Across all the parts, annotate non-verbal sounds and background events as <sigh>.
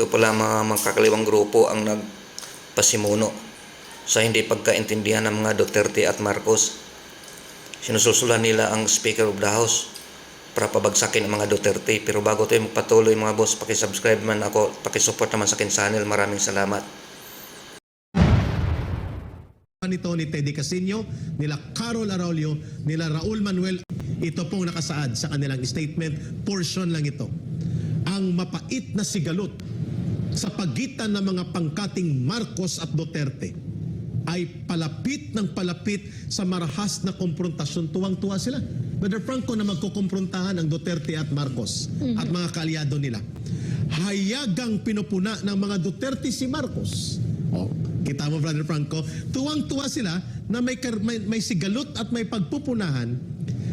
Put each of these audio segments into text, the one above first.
Ito pala mga magkakaliwang grupo ang nagpasimuno sa hindi pagkaintindihan ng mga Duterte at Marcos. Sinususulan nila ang Speaker of the House para pabagsakin ang mga Duterte. Pero bago tayo magpatuloy mga boss, pakisubscribe man ako, pakisupport naman sa akin channel. Maraming salamat. ni Tony Teddy Casino, nila Carol Araulio, nila Raul Manuel. Ito pong nakasaad sa kanilang statement. Portion lang ito. Ang mapait na sigalot sa pagitan ng mga pangkating Marcos at Duterte ay palapit ng palapit sa marahas na konfrontasyon. Tuwang-tuwa sila. Brother Franco na magkukumprontahan ang Duterte at Marcos at mga kaalyado nila. Hayagang pinupuna ng mga Duterte si Marcos. Oh, kita mo Brother Franco, tuwang-tuwa sila na may, may, may sigalot at may pagpupunahan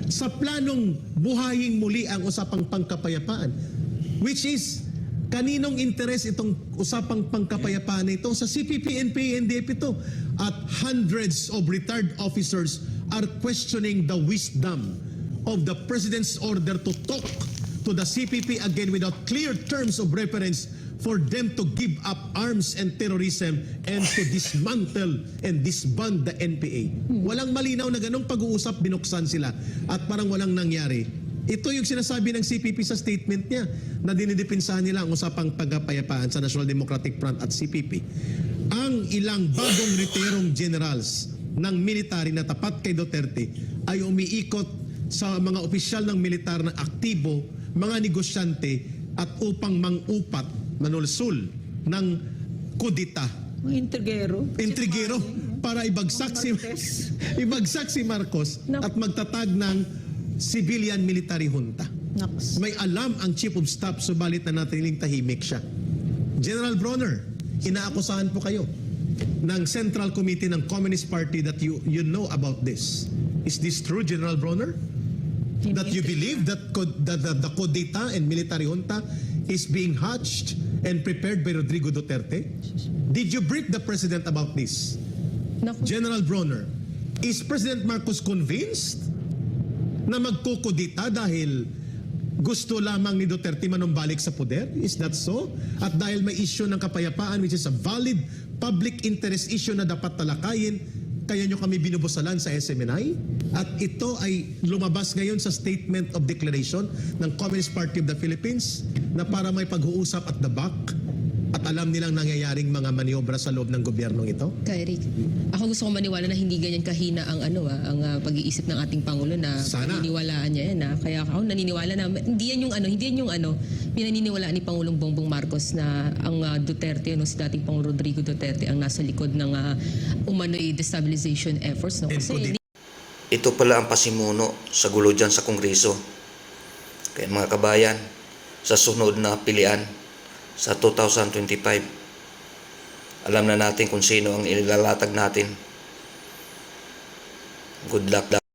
sa planong buhayin muli ang usapang pangkapayapaan. Which is, kaninong interes itong usapang pangkapayapaan ito? Sa CPP, NPA, NDF ito. At hundreds of retired officers are questioning the wisdom of the President's order to talk to the CPP again without clear terms of reference for them to give up arms and terrorism and to dismantle and disband the NPA. Walang malinaw na ganong pag-uusap, binuksan sila at parang walang nangyari. Ito yung sinasabi ng CPP sa statement niya na dinidipinsahan nila ang usapang pagkapayapaan sa National Democratic Front at CPP. Ang ilang bagong retirong generals ng military na tapat kay Duterte ay umiikot sa mga opisyal ng militar na aktibo, mga negosyante at upang mangupat, manulsul ng kudita intrigero. intrigero para ibagsak si <laughs> ibagsak si Marcos at magtatag ng civilian military junta. Naks. May alam ang chief of staff subalit na natiling tahimik siya. General Bronner, inaakusahan po kayo ng Central Committee ng Communist Party that you you know about this. Is this true, General Bronner? That you believe that co- that the, the kudita and military junta is being hatched and prepared by Rodrigo Duterte? Did you brief the president about this? General Bronner, is President Marcos convinced na magkukudita dahil gusto lamang ni Duterte manumbalik sa poder? Is that so? At dahil may issue ng kapayapaan which is a valid public interest issue na dapat talakayin, kaya nyo kami binubusalan sa SMNI? At ito ay lumabas ngayon sa Statement of Declaration ng Communist Party of the Philippines na para may pag-uusap at the back at alam nilang nangyayaring mga maniobra sa loob ng gobyernong ito? Kay Rick, ako gusto ko maniwala na hindi ganyan kahina ang ano ah, ang ah, pag-iisip ng ating pangulo na Sana. paniniwalaan niya yan ah. Kaya ako naniniwala na hindi yan yung ano, hindi yan yung ano, pinaniniwalaan ni Pangulong Bongbong Marcos na ang ah, Duterte no si dating Pangulong Rodrigo Duterte ang nasa likod ng uh, umano'y destabilization efforts no. And Kasi kudi- Ito pala ang pasimuno sa gulo dyan sa Kongreso. Kaya mga kabayan, sa sunod na pilian sa 2025, alam na natin kung sino ang ilalatag natin. Good luck.